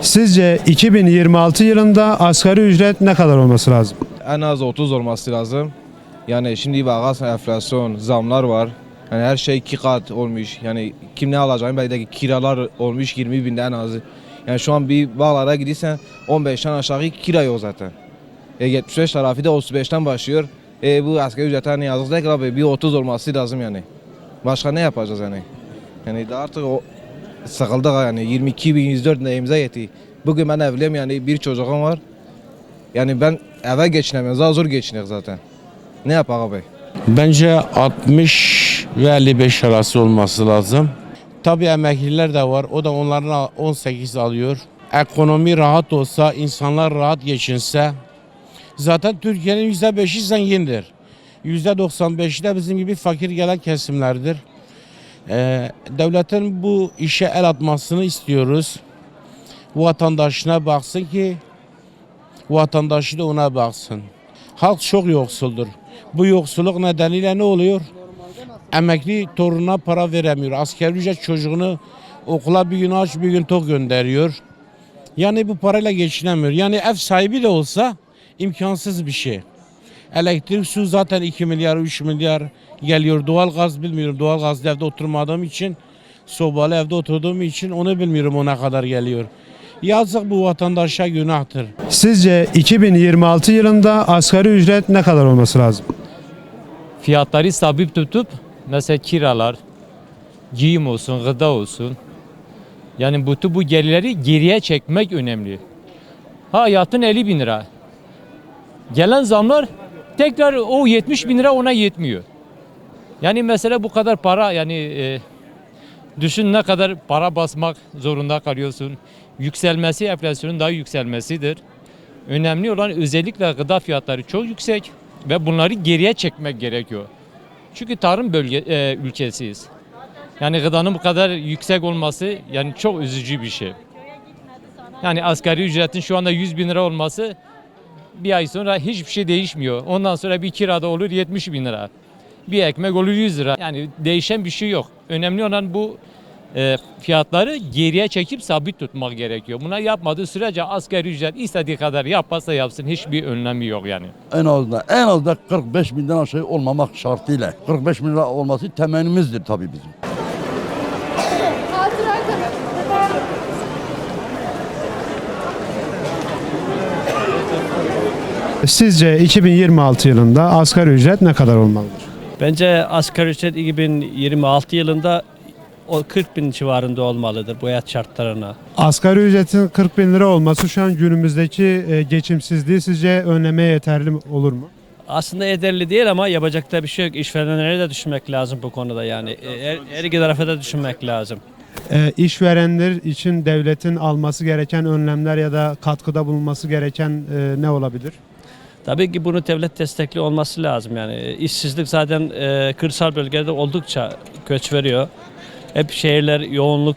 Sizce 2026 yılında asgari ücret ne kadar olması lazım? En az 30 olması lazım. Yani şimdi bakarsan enflasyon, zamlar var. Yani her şey iki kat olmuş. Yani kim ne alacağını belki de kiralar olmuş 20 binde en azı. Yani şu an bir bağlara gidiyorsan 15'ten aşağı kira yok zaten. E 75 tarafı da 35'ten başlıyor. E bu asgari ücret hani yazık değil abi bir 30 olması lazım yani. Başka ne yapacağız yani? Yani daha artık o sıkıldık yani 22 bin 104 de imza yetti. Bugün ben evliyim yani bir çocuğum var. Yani ben eve geçinemiyorum. Daha zor geçiniyor zaten. Ne yapak abi? Bence 60 ve 55 arası olması lazım. Tabii emekliler de var. O da onların 18 alıyor. Ekonomi rahat olsa, insanlar rahat geçinse zaten Türkiye'nin %5'i zengindir. %95'i de bizim gibi fakir gelen kesimlerdir. Ee, devletin bu işe el atmasını istiyoruz. Vatandaşına baksın ki vatandaşı da ona baksın. Halk çok yoksuldur. Bu yoksulluk nedeniyle ne oluyor? Emekli torununa para veremiyor. Asgari ücret çocuğunu okula bir gün aç bir gün tok gönderiyor. Yani bu parayla geçinemiyor. Yani ev sahibi de olsa imkansız bir şey. Elektrik su zaten 2 milyar 3 milyar geliyor. Doğal gaz bilmiyorum. Doğal gazlı evde oturmadığım için sobalı evde oturduğum için onu bilmiyorum ona kadar geliyor. Yazık bu vatandaşa günahtır. Sizce 2026 yılında asgari ücret ne kadar olması lazım? fiyatları sabit tutup mesela kiralar, giyim olsun, gıda olsun. Yani bütün bu gelirleri geriye çekmek önemli. Ha hayatın 50 bin lira. Gelen zamlar tekrar o 70 bin lira ona yetmiyor. Yani mesela bu kadar para yani e, düşün ne kadar para basmak zorunda kalıyorsun. Yükselmesi enflasyonun daha yükselmesidir. Önemli olan özellikle gıda fiyatları çok yüksek ve bunları geriye çekmek gerekiyor. Çünkü tarım bölge e, ülkesiyiz. Yani gıdanın bu kadar yüksek olması yani çok üzücü bir şey. Yani asgari ücretin şu anda 100 bin lira olması bir ay sonra hiçbir şey değişmiyor. Ondan sonra bir kirada olur 70 bin lira. Bir ekmek olur 100 lira. Yani değişen bir şey yok. Önemli olan bu e, fiyatları geriye çekip sabit tutmak gerekiyor. Buna yapmadığı sürece asgari ücret istediği kadar yaparsa yapsın hiçbir önlemi yok yani. En azından en az da 45 binden aşağı olmamak şartıyla. 45 bin lira olması temennimizdir tabii bizim. Sizce 2026 yılında asgari ücret ne kadar olmalıdır? Bence asgari ücret 2026 yılında o 40 bin civarında olmalıdır bu hayat şartlarına. Asgari ücretin 40 bin lira olması şu an günümüzdeki e, geçimsizliği sizce önlemeye yeterli olur mu? Aslında ederli değil ama yapacak da bir şey yok. İşverenlere de düşünmek lazım bu konuda yani. E, Her, her iki tarafa da düşünmek lazım. E, işverenler için devletin alması gereken önlemler ya da katkıda bulunması gereken e, ne olabilir? Tabii ki bunu devlet destekli olması lazım yani. İşsizlik zaten e, kırsal bölgede oldukça göç veriyor. Hep şehirler yoğunluk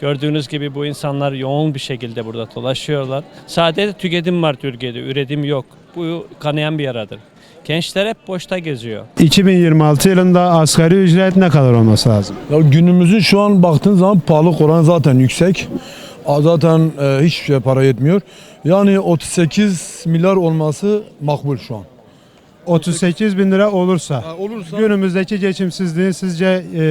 gördüğünüz gibi bu insanlar yoğun bir şekilde burada dolaşıyorlar. Sadece tüketim var Türkiye'de, üretim yok. Bu kanayan bir yaradır. Gençler hep boşta geziyor. 2026 yılında asgari ücret ne kadar olması lazım? Ya günümüzün şu an baktığın zaman pahalılık oranı zaten yüksek. Zaten e, hiçbir şey para yetmiyor. Yani 38 milyar olması makbul şu an. 38 bin lira olursa olursa günümüzdeki geçimsizliğin sizce e,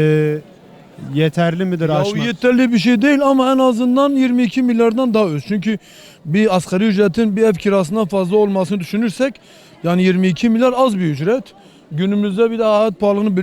yeterli midir ya aşmak? yeterli bir şey değil ama en azından 22 milyardan daha öz. Çünkü bir asgari ücretin bir ev kirasından fazla olmasını düşünürsek yani 22 milyar az bir ücret. Günümüzde bir de hayat pahalılığını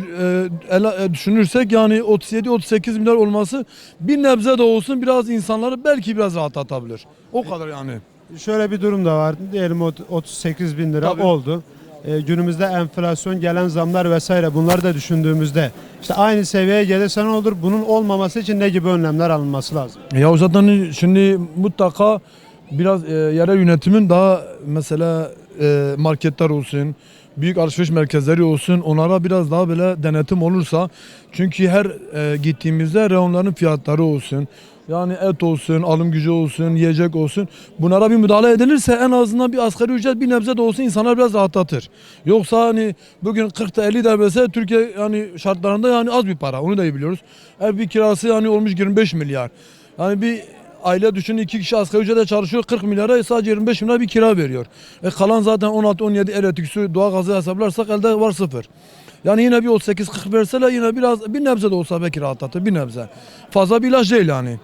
e, e, düşünürsek yani 37-38 milyar olması bir nebze de olsun biraz insanları belki biraz rahatlatabilir. O kadar yani. Şöyle bir durum da var. Diyelim ot- 38 bin lira Tabii. oldu. E, günümüzde enflasyon, gelen zamlar vesaire bunları da düşündüğümüzde işte aynı seviyeye gelirse ne olur? Bunun olmaması için ne gibi önlemler alınması lazım? Ya zaten şimdi mutlaka biraz e, yerel yönetimin daha mesela e, marketler olsun, büyük alışveriş merkezleri olsun onlara biraz daha böyle denetim olursa çünkü her e, gittiğimizde reyonların fiyatları olsun yani et olsun, alım gücü olsun, yiyecek olsun bunlara bir müdahale edilirse en azından bir asgari ücret bir nebze de olsun insanlar biraz rahatlatır. Yoksa hani bugün 40 da 50 de verse Türkiye yani şartlarında yani az bir para onu da iyi biliyoruz. Ev bir kirası yani olmuş 25 milyar. Yani bir aile düşünün iki kişi asgari ücretle çalışıyor 40 milyara sadece 25 milyar bir kira veriyor. E kalan zaten 16-17 elektrik su doğalgazı hesaplarsak elde var sıfır. Yani yine bir 38-40 verseler yine biraz bir nebze de olsa belki rahatlatır bir nebze. Fazla bir ilaç değil yani.